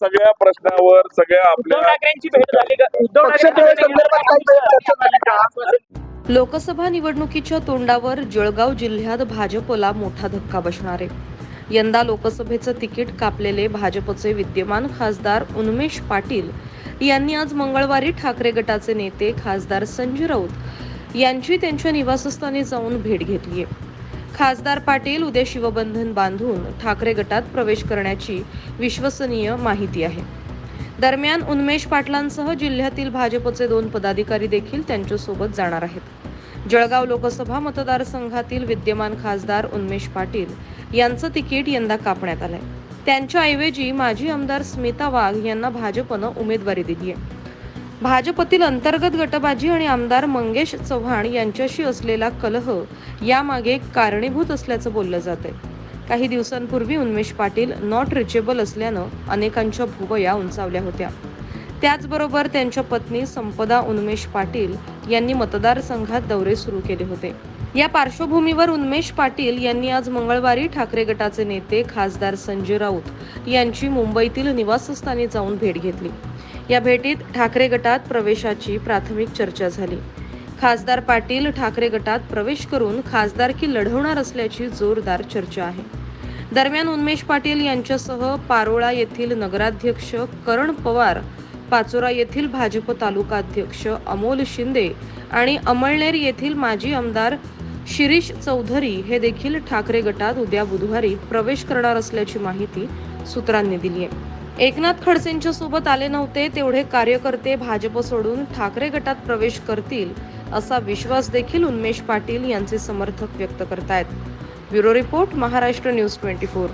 सगळ्या प्रश्नावर सगळ्या आपल्या ठाकरेंची भेट झाली का? उद्धव पक्षप्रवेश संदर्भात काही चर्चा झाली का? ठाकरे लोकसभा निवडणुकीच्या तोंडावर जळगाव जिल्ह्यात भाजपला मोठा धक्का बसणार आहे. यंदा लोकसभेचं तिकीट कापलेले भाजपचे विद्यमान खासदार उन्मेष पाटील यांनी आज मंगळवारी ठाकरे गटाचे नेते खासदार संजय राऊत यांची त्यांच्या निवासस्थानी जाऊन भेट घेतली आहे. खासदार पाटील उद्या शिवबंधन बांधून ठाकरे गटात प्रवेश करण्याची विश्वसनीय माहिती आहे. दरम्यान उन्मेष पाटलांसह जिल्ह्यातील भाजपचे दोन पदाधिकारी देखील त्यांच्यासोबत जाणार आहेत. जळगाव लोकसभा मतदारसंघातील विद्यमान खासदार उन्मेष पाटील यांचं तिकीट यंदा कापण्यात आलंय. त्यांच्याऐवजी माजी आमदार स्मिता वाघ यांना भाजपनं उमेदवारी दिली आहे भाजपतील अंतर्गत गटबाजी आणि आमदार मंगेश चव्हाण यांच्याशी असलेला कलह यामागे कारणीभूत असल्याचं बोललं जात आहे. काही दिवसांपूर्वी उन्मेष पाटील नॉट रिचेबल असल्यानं अनेकांच्या भुवया उंचावल्या होत्या. त्याचबरोबर त्यांच्या पत्नी संपदा उन्मेष पाटील यांनी मतदारसंघात दौरे सुरू केले होते. या पार्श्वभूमीवर उन्मेष पाटील यांनी आज मंगळवारी ठाकरे गटाचे नेते खासदार संजय राऊत यांची मुंबईतील निवासस्थानी जाऊन भेट घेतली. या भेटीत ठाकरे गटात प्रवेशाची प्राथमिक चर्चा झाली. खासदार पाटील ठाकरे गटात प्रवेश करून खासदारकी लढवणार असल्याची जोरदार चर्चा आहे. दरम्यान उन्मेष पाटील यांच्यासह पारोळा येथील नगराध्यक्ष करण पवार पाचोरा येथील भाजप तालुका अध्यक्ष अमोल शिंदे आणि अमळनेर येथील माजी आमदार शिरीष चौधरी हे देखील ठाकरे गटात उद्या बुधवारी प्रवेश करणार असल्याची माहिती सूत्रांनी दिली आहे. एकनाथ खडसेंच्या सोबत आले नव्हते तेवढे कार्यकर्ते भाजप सोडून ठाकरे गटात प्रवेश करतील असा विश्वास देखील उन्मेष पाटील यांचे समर्थक व्यक्त करतायत. Bureau report Maharashtra news twenty four.